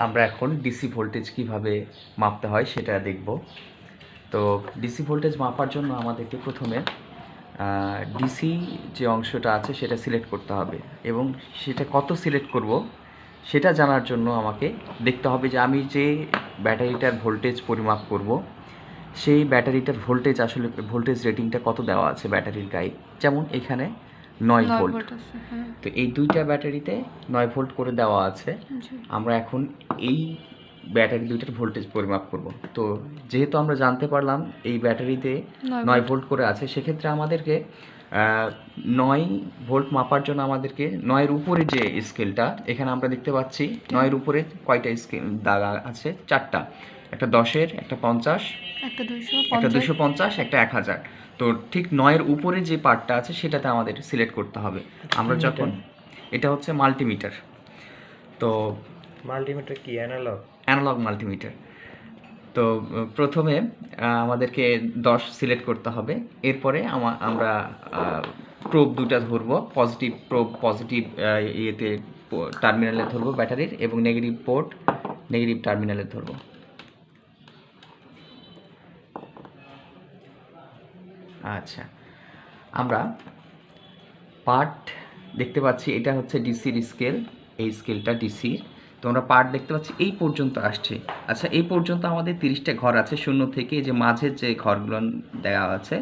আমরা এখন DC voltage কীভাবে মাপতে হয় সেটা দেখব। তো ডিসি ভোল্টেজ মাপার জন্য আমাদেরকে প্রথমে ডিসি যে অংশটা আছে সেটা সিলেক্ট করতে হবে এবং সেটা কত সিলেক্ট করব সেটা জানার জন্য আমাকে দেখতে হবে যে আমি যে ব্যাটারিটার ভোল্টেজ পরিমাপ করব, সেই ব্যাটারিটার ভোল্টেজ আসলে ভোল্টেজ রেটিংটা কত দেওয়া আছে ব্যাটারির গায়ে। যেমন এখানে নয় ভোল্ট। হ্যাঁ। তো এই দুইটা ব্যাটারিতে নয় ভোল্ট করে দেওয়া আছে। আমরা এখন এই ব্যাটারি দুইটার ভোল্টেজ পরিমাপ করব। তো যেহেতু আমরা জানতে পারলাম এই ব্যাটারিতে নয় ভোল্ট। করে আছে সেক্ষেত্রে আমাদেরকে নয় ভোল্ট মাপার জন্য আমাদেরকে নয়ের উপরে যে স্কেলটা এখানে আমরা দেখতে পাচ্ছি নয়ের উপরে কয়টা স্কেল দাগা আছে? চারটা। একটা দশের একটা পঞ্চাশ একটা দুশো পঞ্চাশ। একটা এক হাজার। তো ঠিক নয়ের উপরে যে পার্টটা আছে সেটাতে আমাদের সিলেক্ট করতে হবে। আমরা যখন এটা হচ্ছে মাল্টিমিটার। তো মাল্টিমিটার কি অ্যানালগ? Analogue multimeter. তো প্রথমে আমাদেরকে দশ সিলেক্ট করতে হবে। এরপরে আমরা প্রোব দুটা ধরবো। পজিটিভ প্রোব পজিটিভ ইয়েতে টার্মিনালে ধরবো ব্যাটারির এবং নেগেটিভ পোর্ট নেগেটিভ টার্মিনালে ধরবো। আচ্ছা। আমরা পার্ট দেখতে পাচ্ছি, এটা হচ্ছে ডিসির স্কেল এই স্কেলটা ডিসির তো আমরা পার্ট দেখতে পাচ্ছি, এই পর্যন্ত আসছে। আচ্ছা এই পর্যন্ত আমাদের তিরিশটা ঘর আছে, শূন্য থেকে যে মাঝের যে ঘরগুলো দেওয়া আছে,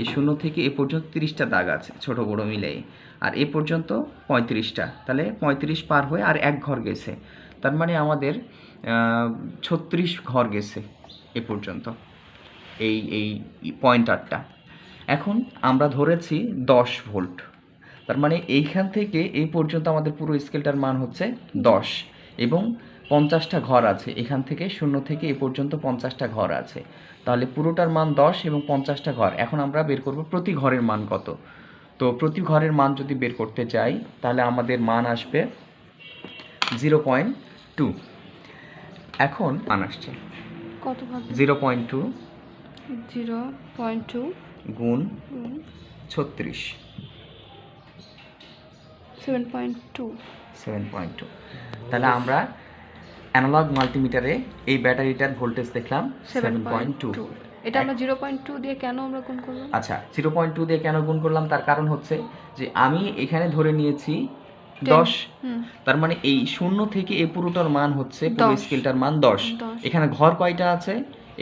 এই শূন্য থেকে এ পর্যন্ত তিরিশটা দাগ আছে, ছোট বড় মিলেই। আর এ পর্যন্ত পঁয়ত্রিশটা। তাহলে পঁয়ত্রিশ পার হয়ে আর এক ঘর গেছে। তার মানে আমাদের ছত্রিশ ঘর গেছে এ পর্যন্ত। এই এই পয়েন্ট পয়েন্টারটা এখন আমরা ধরেছি দশ ভোল্ট। তার মানে এইখান থেকে এই পর্যন্ত আমাদের পুরো স্কেলটার মান হচ্ছে দশ এবং পঞ্চাশটা ঘর আছে। এখান থেকে শূন্য থেকে এ পর্যন্ত পঞ্চাশটা ঘর আছে। তাহলে পুরোটার মান দশ এবং পঞ্চাশটা ঘর। এখন আমরা বের করব প্রতি ঘরের মান কত। তো প্রতি ঘরের মান যদি বের করতে চাই তাহলে আমাদের মান আসবে জিরো পয়েন্ট টু। এখন মান আসছে কত zero point two. Zero point two. গুণ ছত্রিশ। Seven point two seven point two তাহলে আমরা অ্যানালগ মাল্টিমিটারে এই ব্যাটারিটার ভোল্টেজ দেখলাম সেভেন পয়েন্ট টু এটা আমরা জিরো পয়েন্ট টু দিয়ে কেন আমরা গুণ করলাম? আচ্ছা জিরো পয়েন্ট টু দিয়ে কেন গুণ করলাম? তার কারণ হচ্ছে যে আমি এখানে ধরে নিয়েছি দশ। তার মানে এই শূন্য থেকে এই পুরোটার মান হচ্ছে পুরো স্কেলটার মান দশ। এখানে ঘর কয়টা আছে?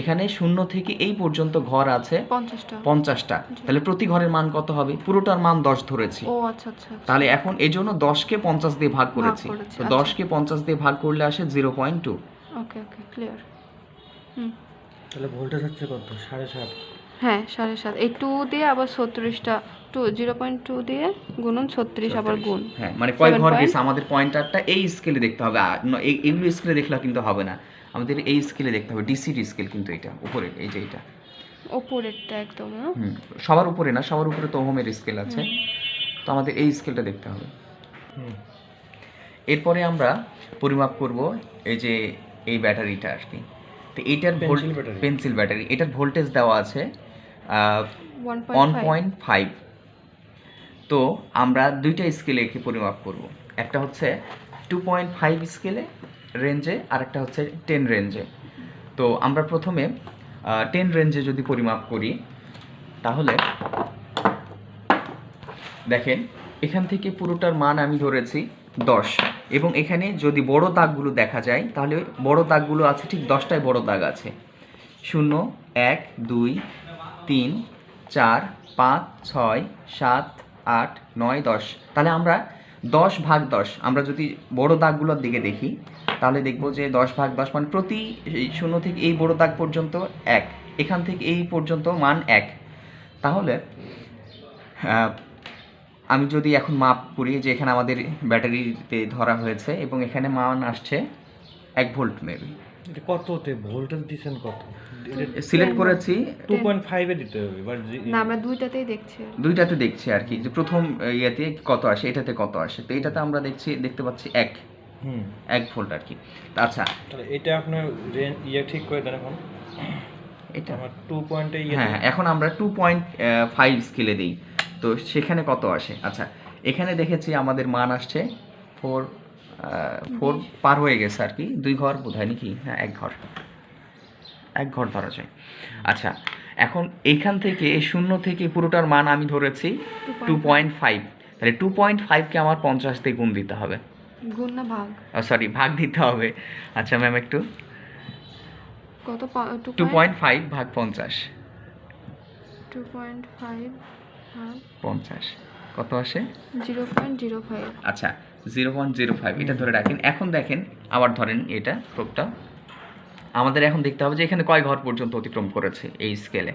এখানে শূন্য থেকে এই পর্যন্ত ঘর আছে। পঞ্চাশটা। তাহলে প্রতি ঘরের মান কত হবে? পুরোটার মান দশ ধরেছি। ও আচ্ছা আচ্ছা আচ্ছা। তাহলে এখন এই জন্য দশকে পঞ্চাশ দিয়ে ভাগ করেছি। তো। দশকে পঞ্চাশ দিয়ে ভাগ করলে আসে zero point two. Okay okay clear. তাহলে ভোল্টেজ হচ্ছে কত? সাড়ে সাত। হ্যাঁ সাড়ে সাত। এই টু দিয়ে আবার ছত্রিশটা। টু জিরো পয়েন্ট টু দিয়ে গুণন ছত্রিশ আবার গুণ। হ্যাঁ মানে কয় ঘর? গেছে? আমাদের পয়েন্টারটা এই স্কেলে দেখতে হবে। এগুলো স্কেলে দেখলে কিন্তু হবে না। আমাদের এই স্কেলে দেখতে হবে ডিসির স্কেল কিন্তু এটা উপরে এই যে এটা। ওপরেরটা একদম হ্যাঁ? হুম সবার উপরে না সবার উপরে তো ওহমের স্কেল আছে। তো আমাদের এই স্কেলটা দেখতে হবে। এরপরে আমরা পরিমাপ করব এই যে এই ব্যাটারিটা আর কি। তো battery। Pencil battery. এটার ভোল্টেজ দেওয়া আছে one one point five point five তো আমরা দুইটা স্কেলে একে পরিমাপ করব? একটা হচ্ছে টু পয়েন্ট ফাইভ স্কেলে রেঞ্জে আর একটা হচ্ছে টেন রেঞ্জে তো আমরা প্রথমে টেন রেঞ্জে যদি পরিমাপ করি, তাহলে দেখেন, এখান থেকে পুরোটার মান আমি ধরেছি দশ। এবং এখানে যদি বড় দাগগুলো দেখা যায়, তাহলে বড় দাগগুলো আছে ঠিক দশটায় বড় দাগ আছে। শূন্য, এক, দুই, তিন, চার, পাঁচ, ছয়, সাত, আট, নয়, দশ। তাহলে আমরা দশ ভাগ দশ, আমরা যদি বড় দাগগুলোর দিকে দেখি তাহলে দেখব যে দশ ভাগ দশ মানে প্রতি এই শূন্য থেকে এই বড় দাগ পর্যন্ত এক। এখান থেকে এই পর্যন্ত মান এক। তাহলে আমি যদি এখন মাপ করি যে এখানে আমাদের ব্যাটারিতে ধরা হয়েছে এবং এখানে মান আসছে এক ভোল্ট মেবি। কততে? ভোল্টেজ দিচ্ছেন কত? সিলেক্ট করেছি। টু পয়েন্ট ফাইভে দিতে হবে বাট না আমরা দুইটাতেই দেখছি। দুইটাতে দেখছি আর কি যে প্রথম ইয়েতে কত আসে এটাতে কত আসে। তো এটাতে আমরা দেখছি দেখতে পাচ্ছি এক। হুম এক ভোল্ট আর কি। আচ্ছা। তাহলে এটা আপনার রেঞ্জ ইয়ে ঠিক করে দেন এখন। এটা। আমার টু পয়েন্টে ইয়ে হ্যাঁ এখন আমরা টু পয়েন্ট ফাইভ স্কেলে দিই। তো সেখানে কত আসে? আচ্ছা এখানে দেখেছি আমাদের মান আসছে ফোর ফোর পার হয়ে গেছে আর কি। দুই ঘর বোধ হয় নাকি? হ্যাঁ এক ঘর। এক ঘর ধরা যায়। আচ্ছা এখন এইখান থেকে এই শূন্য থেকে পুরোটার মান আমি ধরেছি টু পয়েন্ট ফাইভ তাহলে টু পয়েন্ট ফাইভকে আমার পঞ্চাশ দিয়ে গুণ দিতে হবে। গুণ না ভাগ সরি ভাগ দিতে হবে। আচ্ছা ম্যাম একটু। কত টু পয়েন্ট ফাইভ ভাগ পঞ্চাশ। টু পয়েন্ট ফাইভ ভাগ পঞ্চাশ। কত আসে? জিরো পয়েন্ট জিরো ফাইভ আচ্ছা জিরো পয়েন্ট জিরো ফাইভ এটা ধরে রাখেন। এখন দেখেন আবার ধরেন এটা প্রোপটা আমাদের এখন দেখতে হবে যে এখানে কয় ঘর পর্যন্ত অতিক্রম করেছে এই স্কেলে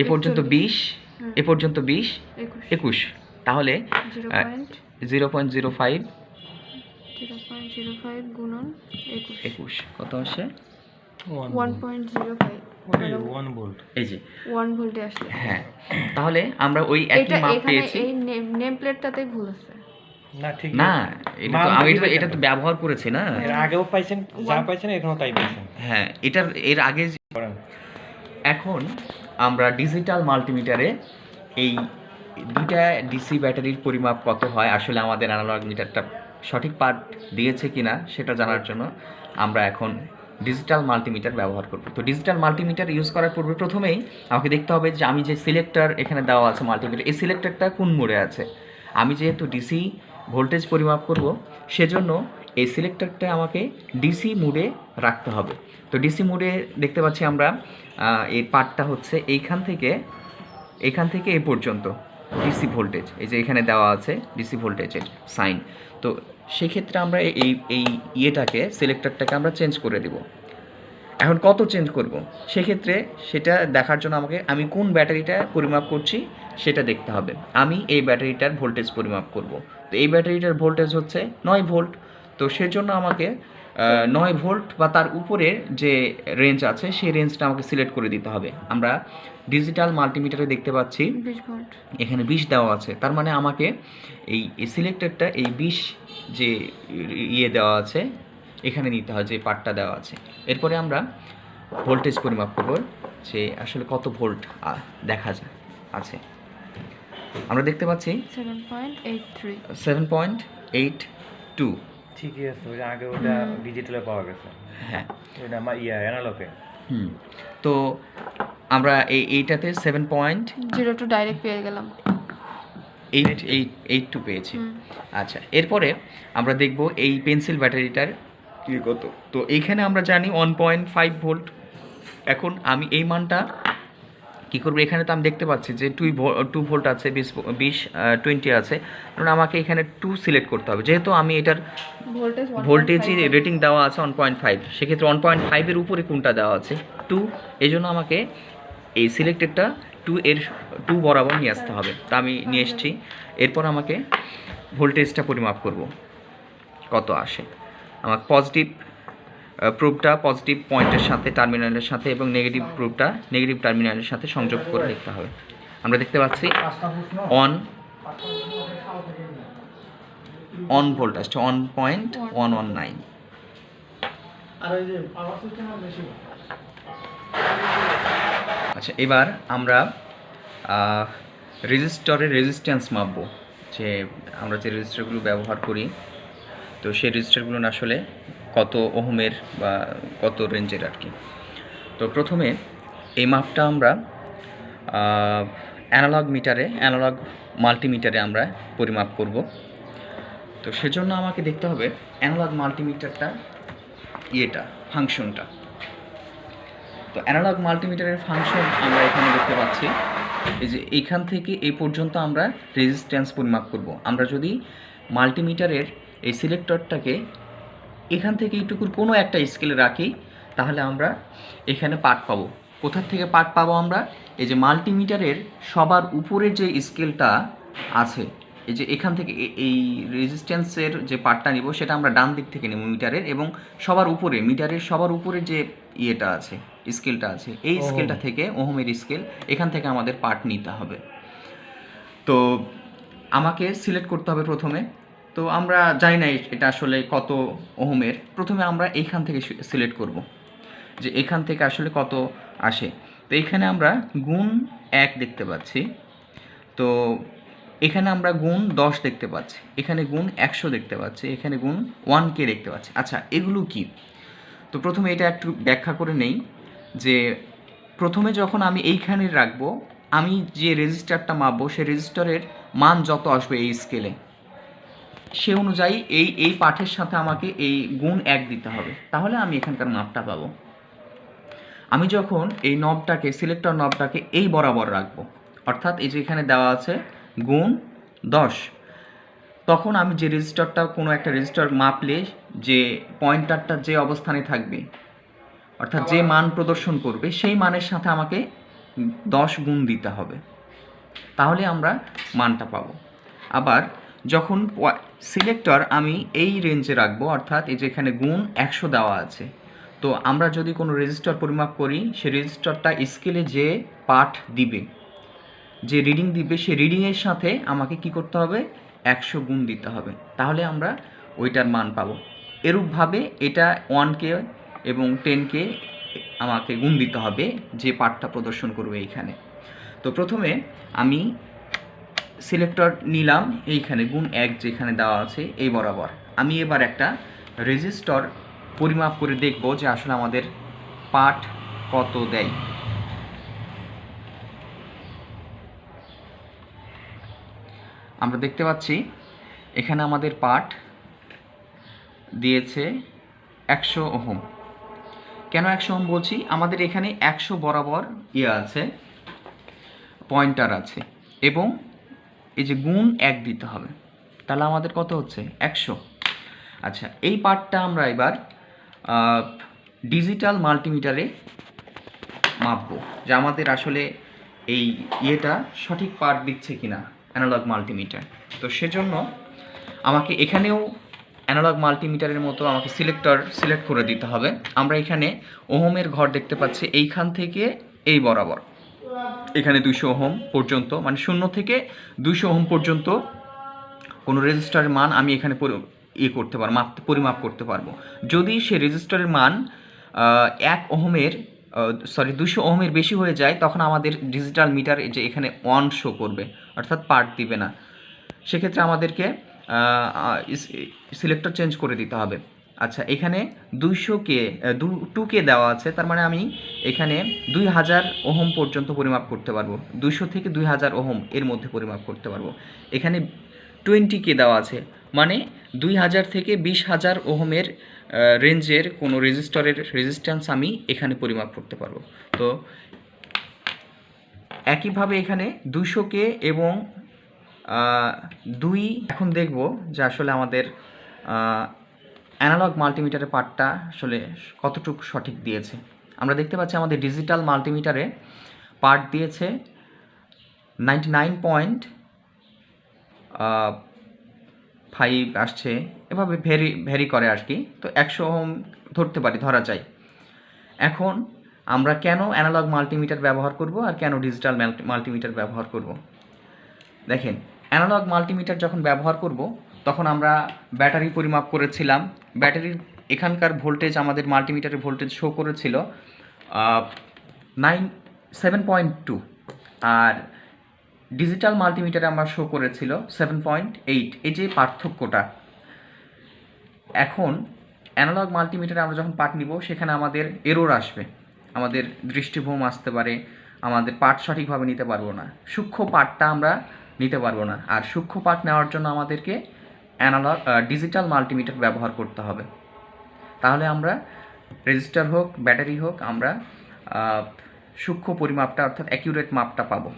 এ পর্যন্ত। বিশ। এ পর্যন্ত বিশ একুশ। তাহলে zero point zero five. Zero point zero five গুণন একুশ। একুশ। কত আসে? One point zero five one volt এই যে। ওয়ান ভোল্টে আসছে। হ্যাঁ। তাহলে আমরা ওই একই মাপ পেয়েছি। নেম প্লেটটাতেই ভুল আছে না ঠিক না এটা তো আমি এটা- তো ব্যবহার করেছি না। এর আগেও পাইছেন যা পাইছেন এখনও তাই পাইছেন। হ্যাঁ এটার এর আগে যে- এখন আমরা ডিজিটাল মাল্টিমিটারে এই দুইটা ডিসি ব্যাটারির পরিমাপ কত হয়? আসলে আমাদের অ্যানালগ মিটারটা সঠিক পার্ট দিয়েছে কি না সেটা জানার জন্য আমরা এখন ডিজিটাল মাল্টিমিটার ব্যবহার করব। তো ডিজিটাল মাল্টিমিটার ইউজ করার পূর্বে প্রথমেই আমাকে দেখতে হবে যে আমি যে সিলেক্টার এখানে দেওয়া আছে মাল্টিমিটার এই সিলেক্টারটা কোন মোড়ে আছে? আমি যেহেতু ডিসি ভোল্টেজ পরিমাপ করব, সেজন্য এই সিলেক্টারটা আমাকে ডিসি মুডে রাখতে হবে। তো ডিসি মোডে দেখতে পাচ্ছি আমরা এই পার্টটা হচ্ছে এইখান থেকে এখান থেকে এ পর্যন্ত। ডিসি ভোল্টেজ এই যে এখানে দেওয়া আছে ডিসি ভোল্টেজের সাইন। তো সেক্ষেত্রে আমরা এই এই ইয়েটাকে, সিলেক্টরটাকে আমরা চেঞ্জ করে দেব। এখন কত চেঞ্জ করব? সেক্ষেত্রে সেটা দেখার জন্য আমাকে আমি কোন ব্যাটারিটা পরিমাপ করছি সেটা দেখতে হবে। আমি এই ব্যাটারিটার ভোল্টেজ পরিমাপ করব। তো এই ব্যাটারিটার ভোল্টেজ হচ্ছে নয় ভোল্ট তো সেজন্য আমাকে নয় ভোল্ট বা তার উপরের যে রেঞ্জ আছে সেই রেঞ্জটা আমাকে সিলেক্ট করে দিতে হবে। আমরা ডিজিটাল মাল্টিমিটারে দেখতে পাচ্ছি। এখানে বিষ দেওয়া আছে। তার মানে আমাকে এই সিলেক্টরটা এই বিষ যে ইয়ে দেওয়া আছে এখানে নিতে হয় যে পার্টটা দেওয়া আছে। এরপরে আমরা ভোল্টেজ পরিমাপ করব যে আসলে কত ভোল্ট দেখা যায় আছে। আমরা দেখতে পাচ্ছি সেভেন পয়েন্ট এইট টু ঠিকই আছে ওই যে আগে ওটা ডিজিটালে পাওয়া গেছে। হ্যাঁ। ওইটা আমার ইয়া অ্যানালগে হুম। তো আমরা এই এইটাতে seven point zero two direct পেয়ে গেলাম। এইট এইট এইট টু পেয়েছি। আচ্ছা এরপরে আমরা দেখব এই পেন্সিল ব্যাটারিটার কি কত? তো এইখানে আমরা জানি ওয়ান পয়েন্ট ফাইভ ভোল্ট এখন আমি এই মানটা কী করব? এখানে তো আমি দেখতে পাচ্ছি যে টু টু ভোল্ট আছে বিশ বিশ টোয়েন্টি আছে। কারণ আমাকে এখানে টু সিলেক্ট করতে হবে। যেহেতু আমি এটার ভোল্টেজ ভোল্টেজই রেটিং দেওয়া আছে ওয়ান পয়েন্ট ফাইভ সেক্ষেত্রে ওয়ান পয়েন্ট ফাইভের উপরে কোনটা দেওয়া আছে? টু এই জন্য আমাকে এই সিলেক্টেডটা টু এর টু বরাবর নিয়ে আসতে হবে। তা আমি নিয়ে এসেছি। এরপর আমাকে ভোল্টেজটা পরিমাপ করব। কত আসে? আমার পজিটিভ প্রুফটা পজিটিভ পয়েন্টের সাথে টার্মিনালের সাথে এবং নেগেটিভ প্রুফটা নেগেটিভ টার্মিনালের সাথে সংযোগ করে দেখতে হবে। আমরা দেখতে পাচ্ছি অন অন ভোল্ট আসছে one point one one nine আচ্ছা এবার আমরা রেজিস্টরের রেজিস্ট্যান্স মাপবো। যে আমরা যে রেজিস্টারগুলো ব্যবহার করি তো সেই রেজিস্টারগুলো আসলে কত ওহমের বা কত রেঞ্জের আর কি। তো প্রথমে এই মাপটা আমরা অ্যানালগ মিটারে অ্যানালগ মাল্টিমিটারে আমরা পরিমাপ করব। তো সেজন্য আমাকে দেখতে হবে অ্যানালগ মাল্টিমিটারটা ইয়েটা ফাংশনটা তো অ্যানালগ মাল্টিমিটারের ফাংশন আমরা এখানে দেখতে পাচ্ছি, এই যে এইখান থেকে এই পর্যন্ত আমরা রেজিস্ট্যান্স পরিমাপ করব। আমরা যদি মাল্টিমিটারের এই সিলেক্টরটাকে এখান থেকে এইটুকুর কোনো একটা স্কেলে রাখি তাহলে আমরা এখানে পার্ট পাবো। কোথার থেকে পার্ট পাবো আমরা? এই যে মাল্টিমিটারের সবার উপরের যে স্কেলটা আছে এই যে এখান থেকে এই রেজিস্ট্যান্সের যে পার্টটা নিব সেটা আমরা ডান দিক থেকে নেব মিটারের এবং সবার উপরে মিটারের সবার উপরে যে ইয়েটা আছে স্কেলটা আছে এই স্কেলটা থেকে ওহমের স্কেল এখান থেকে আমাদের পার্ট নিতে হবে। তো আমাকে সিলেক্ট করতে হবে প্রথমে। তো আমরা জানি না এটা আসলে কত ওহমের। প্রথমে আমরা এইখান থেকে সিলেক্ট করব যে এখান থেকে আসলে কত আসে। তো এখানে আমরা গুণ এক দেখতে পাচ্ছি। তো এখানে আমরা গুণ দশ দেখতে পাচ্ছি। এখানে গুণ একশো দেখতে পাচ্ছি। এখানে গুণ ওয়ান কে দেখতে পাচ্ছি। আচ্ছা এগুলো কি? তো প্রথমে এটা একটু ব্যাখ্যা করে নেই যে প্রথমে যখন আমি এইখানে রাখব, আমি যে রেজিস্টারটা মাপবো সেই রেজিস্টারের মান যত আসবে এই স্কেলে সে অনুযায়ী এই এই পাঠের সাথে আমাকে এই গুণ এক দিতে হবে। তাহলে আমি এখানকার মাপটা পাবো। আমি যখন এই নবটাকে, সিলেক্টর নবটাকে এই বরাবর রাখব, অর্থাৎ এই যে এখানে দেওয়া আছে গুণ দশ, তখন আমি যে রেজিস্টারটা কোনো একটা রেজিস্টার মাপলে যে পয়েন্টারটা যে অবস্থানে থাকবে, অর্থাৎ যে মান প্রদর্শন করবে, সেই মানের সাথে আমাকে দশ গুণ দিতে হবে। তাহলে আমরা মানটা পাবো। আবার যখন সিলেক্টর আমি এই রেঞ্জে রাখব, অর্থাৎ এই যে এখানে গুণ একশো দেওয়া আছে। তো আমরা যদি কোনো রেজিস্টার পরিমাপ করি, সেই রেজিস্টারটা স্কেলে যে পাঠ দিবে, যে রিডিং দিবে, সেই রিডিংয়ের সাথে আমাকে কি করতে হবে? একশো গুণ দিতে হবে। তাহলে আমরা ওইটার মান পাবো। এরূপভাবে এটা ওয়ানকে এবং টেনকে আমাকে গুণ দিতে হবে, যে পাঠটা প্রদর্শন করবে এইখানে। তো প্রথমে আমি সিলেক্টর নিলাম, এইখানে গুণ এক যেখানে দেওয়া আছে, এই বরাবর। আমি এবার একটা রেজিস্টর পরিমাপ করে দেখব যে আসলে আমাদের পাঠ কত দেয়। আমরা দেখতে পাচ্ছি, এখানে আমাদের পাঠ দিয়েছে একশো ওহম। কেন একশো ওহম বলছি? আমাদের এখানে একশো বরাবর ইয়ে আছে, পয়েন্টার আছে এবং এই যে গুণ এক দিতে হবে, তাহলে আমাদের কত হচ্ছে? একশো। আচ্ছা এই পার্টটা আমরা এবার ডিজিটাল মাল্টিমিটারে মাপবো, যে আমাদের আসলে এই ইয়েটা সঠিক পার্ট দিচ্ছে কিনা অ্যানালগ মাল্টিমিটার তো সেজন্য আমাকে এখানেও অ্যানালগ মাল্টিমিটারের মতো আমাকে সিলেক্টর সিলেক্ট করে দিতে হবে। আমরা এখানে ওহমের ঘর দেখতে পাচ্ছি, এইখান থেকে এই বরাবর। এখানে দুইশো ওহম পর্যন্ত মানে শূন্য থেকে দুইশো ওহম পর্যন্ত কোনো রেজিস্টারের মান আমি এখানে ইয়ে করতে পারব, মাপ, পরিমাপ করতে পারব। যদি সে রেজিস্টারের মান এক ওহমের সরি দুশো ওহমের বেশি হয়ে যায়, তখন আমাদের ডিজিটাল মিটার যে এখানে অন শো করবে, অর্থাৎ পার্ট দিবে না। সেক্ষেত্রে আমাদেরকে সিলেক্টর চেঞ্জ করে দিতে হবে। আচ্ছা এখানে দুইশো কে টু কে দেওয়া আছে, তার মানে আমি এখানে দুই হাজার ওহম পর্যন্ত পরিমাপ করতে পারব। দুইশো থেকে দুই হাজার ওহম এর মধ্যে পরিমাপ করতে পারব। এখানে টোয়েন্টি কে দেওয়া আছে মানে দুই হাজার থেকে বিশ হাজার ওহমের রেঞ্জের কোনো রেজিস্টরের রেজিস্ট্যান্স আমি এখানে পরিমাপ করতে পারব। তো একইভাবে এখানে দুইশো কে এবং দুই, এখন দেখব যে আসলে আমাদের অ্যানালগ মাল্টিমিটারের পার্টটা আসলে কতটুকু সঠিক দিয়েছে? আমরা দেখতে পাচ্ছি আমাদের ডিজিটাল মাল্টিমিটারে পার্ট দিয়েছে নাইনটি নাইন পয়েন্ট ফাইভ আসছে। এভাবে ভেরি ভেরি করে আর কি। তো একশো ওহম ধরতে পারি, ধরা যায় এখন আমরা কেন অ্যানালগ মাল্টিমিটার ব্যবহার করব আর কেন ডিজিটাল মাল্টিমিটার ব্যবহার করব? দেখেন, অ্যানালগ মাল্টিমিটার যখন ব্যবহার করব তখন আমরা ব্যাটারি পরিমাপ করেছিলাম। ব্যাটারির এখানকার ভোল্টেজ, আমাদের মাল্টিমিটারের ভোল্টেজ শো করেছিল নাইন সেভেন পয়েন্ট টু আর ডিজিটাল মাল্টিমিটারে আমরা শো করেছিল সেভেন পয়েন্ট এইট এই যে পার্থক্যটা। এখন অ্যানালগ মাল্টিমিটারে আমরা যখন পাঠ নিব, সেখানে আমাদের এরোর আসবে। আমাদের দৃষ্টিভ্রম আসতে পারে, আমাদের পাঠ সঠিকভাবে নিতে পারব না। সূক্ষ্ম পাঠটা আমরা নিতে পারব না। আর সূক্ষ্ম পাঠ নেওয়ার জন্য আমাদেরকে অ্যানালগ ডিজিটাল মাল্টিমিটার ব্যবহার করতে হবে। তাহলে আমরা রেজিস্টার হোক, ব্যাটারি হোক, আমরা সূক্ষ্ম পরিমাপটা অর্থাৎ অ্যাকিউরেট মাপটা পাবো।